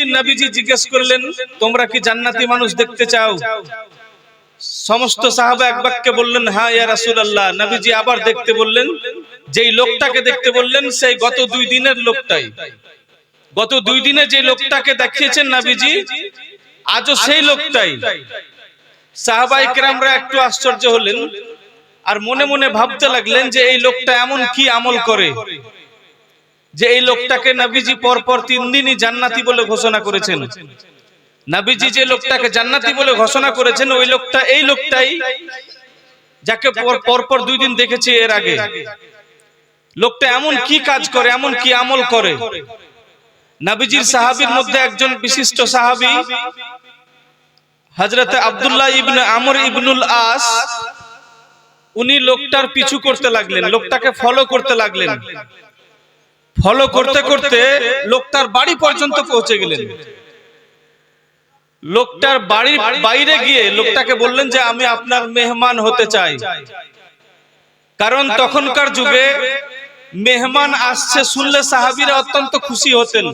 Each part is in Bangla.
দ্বিতীয় দিন নবীজি জিজ্ঞেস করলেন, তোমরা কি জান্নাতি মানুষ দেখতে চাও? সমস্ত সাহাবা এক বাক্যে বললেন হ্যাঁ ইয়া নবীজি আবার দেখতে বললেন, যেই লোকটাকে দেখতে বললেন, সেই গত দুই দিনের লোকটাই। গত দুই দিনে যে লোকটাকে দেখিয়েছেন নবীজি, আজও সেই লোকটাই। সাহাবাই কেরামরা একটু আশ্চর্য হলেন আর মনে মনে ভাবতে লাগলেন যে এই লোকটা এমন কি আমল করে। যে এই লোকটাকে নবীজি পর পর তিন দিনই জান্নাতি বলে ঘোষণা করেছেন। নবীজি যে লোকটাকে জান্নাতি বলে ঘোষণা করেছেন, ওই লোকটা এই লোকটাই যাকে পর- পর পর দুই দিন দেখেছি এর আগে। লোকটা এমন কি কাজ করে, এমন কি আমল করে? নবীজির সাহাবীর মধ্যে একজন বিশিষ্ট সাহাবী, হযরতে আব্দুল্লাহ ইবনে আমর ইবনুল আস, উনি লোকটার পিছু করতে লাগলেন, লোকটাকে ফলো করতে লাগলেন। ফলো করতে করতে লোকটার বাড়ি পর্যন্ত পৌঁছে গেলেন। লোকটার বাড়ির বাইরে গিয়ে লোকটাকে বললেন যে আমি আপনার মেহমান হতে চাই। কারণ তখনকার যুগে মেহমান আসছে শুনলে সাহাবীরা অত্যন্ত খুশি হতেন।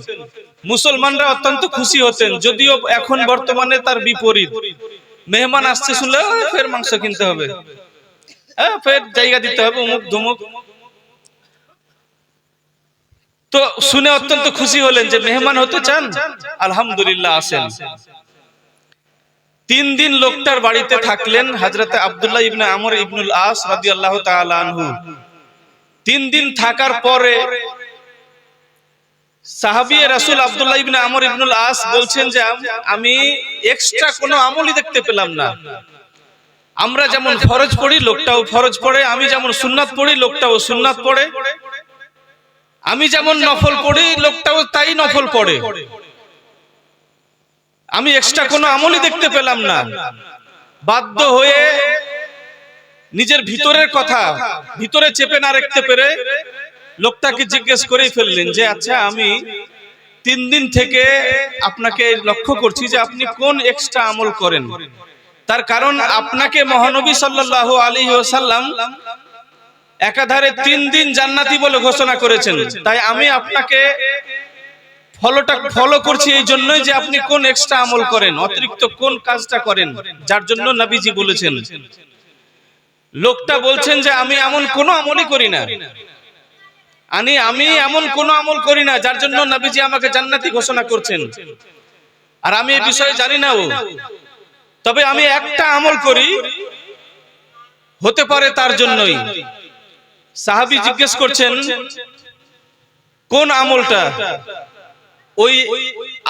মুসলমানরা অত্যন্ত খুশি হতেন যদিও এখন বর্তমানে তার বিপরীত। মেহমান আসছে শুনলে ফের মাংস কিনতে হবে। হ্যাঁ ফের জায়গা দিতে হবে অমুক ধুমুক। তো শুনে অত্যন্ত খুশি হলেন যে মেহমান হতে চান। আলহামদুলিল্লাহ আসেন তিন দিন লোকটার বাড়িতে থাকলেন হাজরতে আব্দুল্লাহ ইবনে আমর ইবনুল আস রাদিয়াল্লাহু তাআলা আনহু। তিন দিন থাকার পরে সাহাবী রাসূল আব্দুল্লাহ ইবনে আমর ইবনুল আস বলছেন যে আমি এক্সট্রা কোনো আমলই দেখতে পেলাম না। আমরা যেমন ফরজ পড়ি, লোকটাও ফরজ পড়ে। আমি যেমন সুন্নাত পড়ি, লোকটাও সুন্নাত পড়ে। আমি যেমন নফল পড়ি লোকটাও তাই নফল পড়ে আমি এক্সট্রা কোনো আমলই দেখতে পেলাম না। বাধ্য হয়ে নিজের ভিতরের কথা ভিতরে চেপে না রাখতে পেরে লোকটাকে জিজ্ঞেস করেই ফেললেন যে আচ্ছা আমি তিন দিন থেকে আপনাকে লক্ষ্য করছি যে আপনি কোন এক্সট্রা আমল করেন? তার কারণ আপনাকে মহানবী সাল্লাল্লাহু আলাইহি ওয়াসাল্লাম একাধারে তিন দিন জান্নাতি বলে ঘোষণা করেছেন। তাই আমি আপনাকে ফলোটা ফলো করছি এই জন্যই যে আপনি কোন এক্সট্রা আমল করেন, অতিরিক্ত কোন কাজটা করেন, যার জন্য নবীজি বলেছেন। লোকটা বলছেন যে আমি এমন কোনো আমলই করি না। আমি আমি এমন কোনো আমল করি না, যার জন্য নবীজি আমাকে জান্নাতি ঘোষণা করছেন। আর আমি এই বিষয়ে জানি না ও। তবে আমি একটা আমল করি, হতে পারে তার জন্যই। সাহাবী জিজ্ঞেস করছেন কোন আমলটা? ওই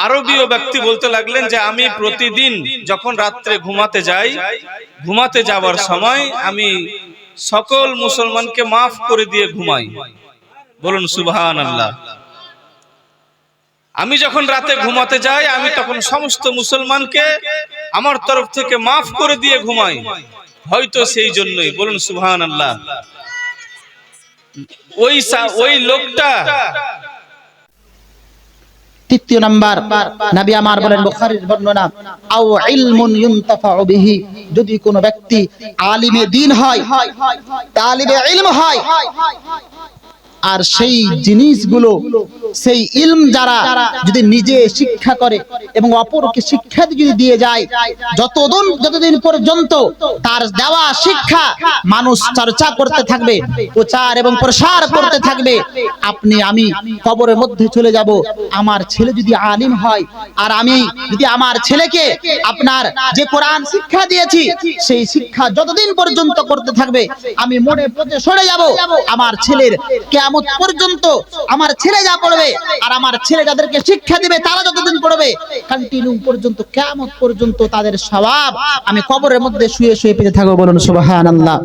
আরবীয় ব্যক্তি বলতে লাগলেন যে আমি প্রতিদিন যখন রাত্রে ঘুমাতে যাই ঘুমাতে যাওয়ার সময় আমি সকল মুসলমানকে মাফ করে দিয়ে ঘুমাই। বলুন সুবহান আল্লাহ আমি যখন রাতে ঘুমাতে যাই আমি তখন সমস্ত মুসলমানকে আমার তরফ থেকে মাফ করে দিয়ে ঘুমাই। হয়তো সেই জন্যই। বলুন সুবহান আল্লাহ ওই ওই লোকটা। তৃতীয় নাম্বার নবী আমার বলেন বুখারীর বর্ণনা আও ইলমুন ইউনতাফাউ বিহি যদি কোনো ব্যক্তি আলিমে দ্বীন হয় তালিবে ইলম হয় আর সেই জিনিসগুলো, সেই ইলম যারা যদি নিজে শিক্ষা করে এবং অপরকে শিক্ষা যদি দিয়ে যায়, যতদিন যতদিন পর্যন্ত তার দেওয়া শিক্ষা মানুষ চর্চা করতে থাকবে, প্রচার এবং প্রসার করতে থাকবে, আপনি, আমি কবরের মধ্যে চলে যাব, আমার ছেলে যদি আলিম হয়, আর আমি যদি আমার ছেলেকে আপনার যে কোরআন শিক্ষা দিয়েছি, সেই শিক্ষা যতদিন পর্যন্ত করতে থাকবে, আমি মনে পথে সরে যাব, আমার ছেলের কেমন পর্যন্ত আমার ছেলে যা পড়বে আর আমার ছেলে যাদেরকে শিক্ষা দিবে তারা যতদিন পড়বে কন্টিনিউ পর্যন্ত কেমন পর্যন্ত তাদের স্বভাব আমি কবরের মধ্যে শুয়ে শুয়ে পেতে থাকব বলুন, সুবহানাল্লাহ।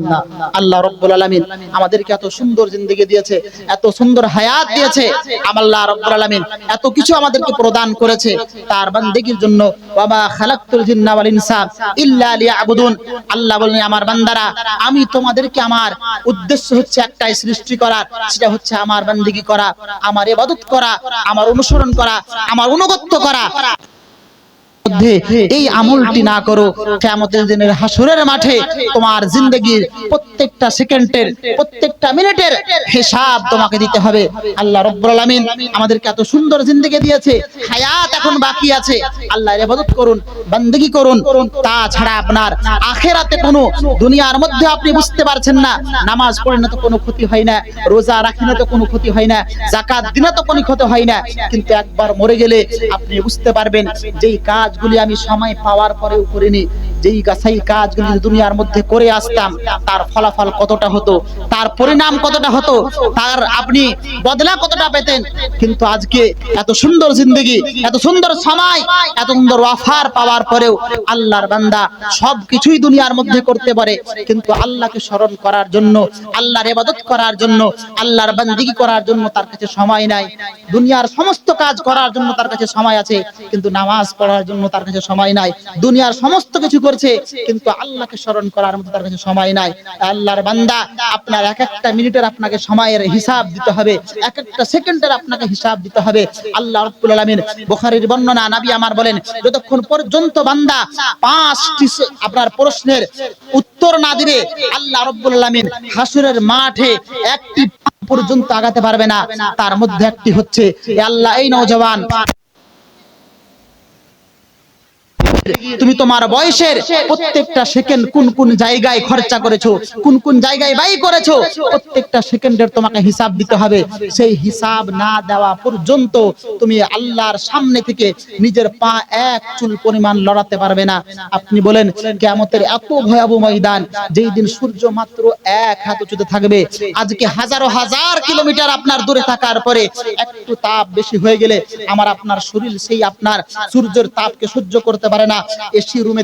আল্লাহ রব্বুল আলামিন আমাদেরকে এত সুন্দর জিন্দেগি দিয়েছে, এত সুন্দর হায়াত দিয়েছে। আল্লাহ রব্বুল আলামিন এত কিছু আমাদেরকে প্রদান করেছে। তার বান্দেগীর জন্য, ওয়ামা খালাকতুল জিন্না ওয়াল ইনসা ইল্লা লিয়াবুদুন। আল্লাহ বলেন, আমার বান্দারা, আমি তোমাদেরকে আমার উদ্দেশ্য হচ্ছে একটাই সৃষ্টি করার সেটা হচ্ছে আমার বান্দিগি করা, আমার ইবাদত করা, আমার অনুসরণ করা, আমার অনুগত্য করা। মধ্যে এই আমলটি না করো কিয়ামতের দিনের হাসরের মাঠে তোমার জিন্দগির প্রত্যেকটা সেকেন্ডের প্রত্যেকটা মিনিটের হিসাব তোমাকে দিতে হবে। আল্লাহ রব্বুল আলামিন আমাদেরকে এত সুন্দর জিন্দগি দিয়েছে হায়াত এখন বাকি আছে। আল্লাহর ইবাদত করুন বান্দেগি করুন। তাছাড়া আপনার আখেরাতে কোনো দুনিয়ার মধ্যে আপনি বুঝতে পারছেন না নামাজ পড়লে তো কোনো ক্ষতি হয় না রোজা রাখিলে তো কোনো ক্ষতি হয় না জাকাত দিলে তো কোনো ক্ষতি হয় না কিন্তু একবার মরে গেলে আপনি বুঝতে পারবেন যেই কাজগুলি আমি সময় পাওয়ার পরেও করিনি। যেই গাছাই কাজগুলি দুনিয়ার মধ্যে করে আসতাম, তার ফলাফল কতটা হতো, তার পরিণাম কতটা হতো, তার আপনি বদলা কতটা পেতেন। কিন্তু আজকে এত সুন্দর জিন্দগি, এত সুন্দর সময়, এত সুন্দর অফার পাওয়ার পরেও আল্লাহর বান্দা সব কিছুই দুনিয়ার মধ্যে করতে পারে। কিন্তু আল্লাহকে স্মরণ করার জন্য, আল্লাহর ইবাদত করার জন্য, আল্লাহর বান্দিগি করার জন্য তার কাছে সময় নাই। দুনিয়ার সমস্ত কাজ করার জন্য তার কাছে সময় আছে, কিন্তু নামাজ পড়ার জন্য তার কাছে সময় নাই। দুনিয়ার সমস্ত কিছু করছে, কিন্তু আল্লাহকে স্মরণ করার মতো তার কাছে সময় নাই। আল্লাহর বান্দা, আপনার এক একটা মিনিটের আপনাকে সময়ের হিসাব দিতে হবে, এক একটা সেকেন্ডের আপনাকে হিসাব দিতে হবে। আল্লাহ রাব্বুল আলামিন বুখারীর বর্ণনা নবী আমার বলেন, যতক্ষণ পর্যন্ত বান্দা পাঁচটি আপনার প্রশ্নের উত্তর না দিবে, আল্লাহ রাব্বুল আলামিন হাসরের মাঠে একটি পর্যন্ত আগাতে পারবে না। তার মধ্যে একটি হচ্ছে আল্লাহ, এই নওজওয়ান তুমি তোমার বয়সের প্রত্যেকটা সেকেন্ড কোন কোন জায়গায় খরচা করেছ, কোন কোন জায়গায় ব্যয় করেছ, প্রত্যেকটা সেকেন্ডের তোমাকে হিসাব দিতে হবে। সেই হিসাব না দেওয়া পর্যন্ত তুমি আল্লাহর সামনে থেকে নিজের পা এক চুল পরিমাণ লড়াতে পারবে না। আপনি বলেন কেমতের এত ভয়াবহ ময়দান, যেই দিন সূর্য মাত্র এক হাত উঁচুতে থাকবে, আজকে হাজারো হাজার কিলোমিটার আপনার দূরে থাকার পরে একটু তাপ বেশি হয়ে গেলে আমার আপনার শরীর সেই আপনার সূর্যের তাপকে সহ্য করতে পারে না এসি রুমে